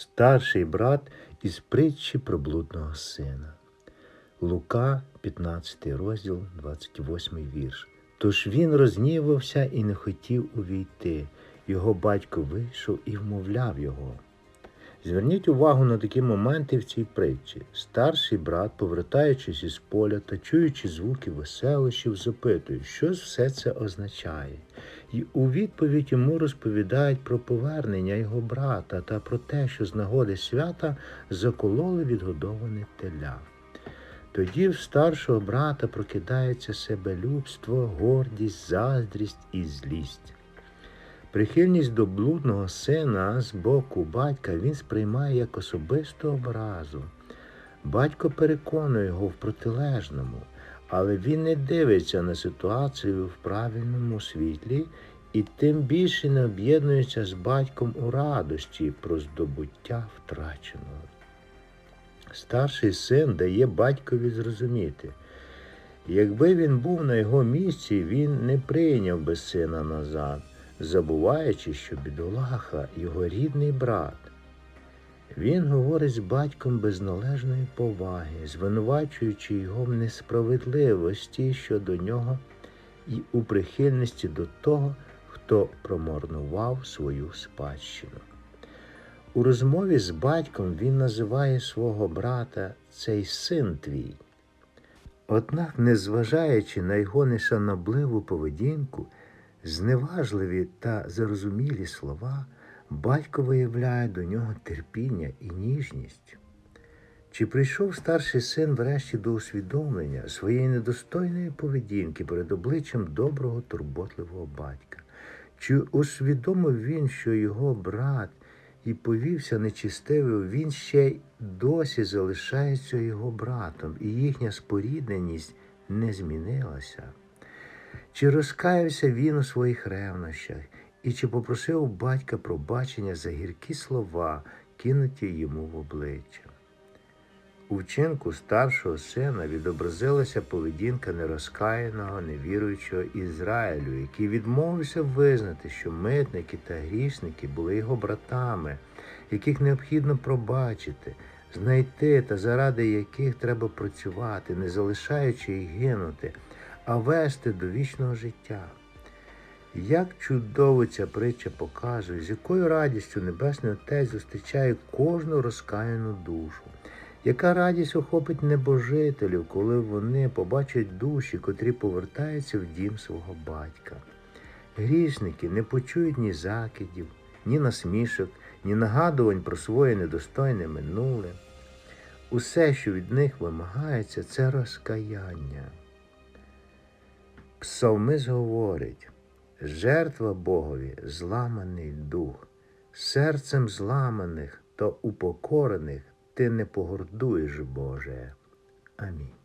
старший брат із притчі про блудного сина. Лука, 15 розділ, 28 вірш. Тож він рознівався і не хотів увійти. Його батько вийшов і вмовляв його. Зверніть увагу на такі моменти в цій притчі. Старший брат, повертаючись із поля та чуючи звуки веселощів, запитує, що все це означає. І у відповідь йому розповідають про повернення його брата та про те, що з нагоди свята закололи відгодоване теля. Тоді в старшого брата прокидається себелюбство, гордість, заздрість і злість. Прихильність до блудного сина з боку батька він сприймає як особисту образу. Батько переконує його в протилежному, але він не дивиться на ситуацію в правильному світлі і тим більше не об'єднується з батьком у радості про здобуття втраченого. Старший син дає батькові зрозуміти. Якби він був на його місці, він не прийняв би сина назад, забуваючи, що бідолаха його рідний брат. Він говорить з батьком без належної поваги, звинувачуючи його в несправедливості щодо нього і у прихильності до того, хто промарнував свою спадщину. У розмові з батьком він називає свого брата цей син твій. Однак, незважаючи на його нешанобливу поведінку, зневажливі та зарозумілі слова, батько виявляє до нього терпіння і ніжність. Чи прийшов старший син врешті до усвідомлення своєї недостойної поведінки перед обличчям доброго, турботливого батька? Чи усвідомив він, що його брат і повівся нечистиво, він ще й досі залишається його братом, і їхня спорідненість не змінилася? Чи розкаявся він у своїх ревнощах, і чи попросив батька пробачення за гіркі слова, кинуті йому в обличчя? У вчинку старшого сина відобразилася поведінка нерозкаяного, невіруючого Ізраїлю, який відмовився визнати, що митники та грішники були його братами, яких необхідно пробачити, знайти та заради яких треба працювати, не залишаючи їх гинути, а вести до вічного життя. Як чудово ця притча показує, з якою радістю Небесний Отець зустрічає кожну розкаяну душу. Яка радість охопить небожителів, коли вони побачать душі, котрі повертаються в дім свого батька? Грішники не почують ні закидів, ні насмішок, ні нагадувань про своє недостойне минуле. Усе, що від них вимагається, це розкаяння. Псалмист говорить, жертва Богові зламаний дух, серцем зламаних та упокорених ти не погордуєш, Боже. Амінь.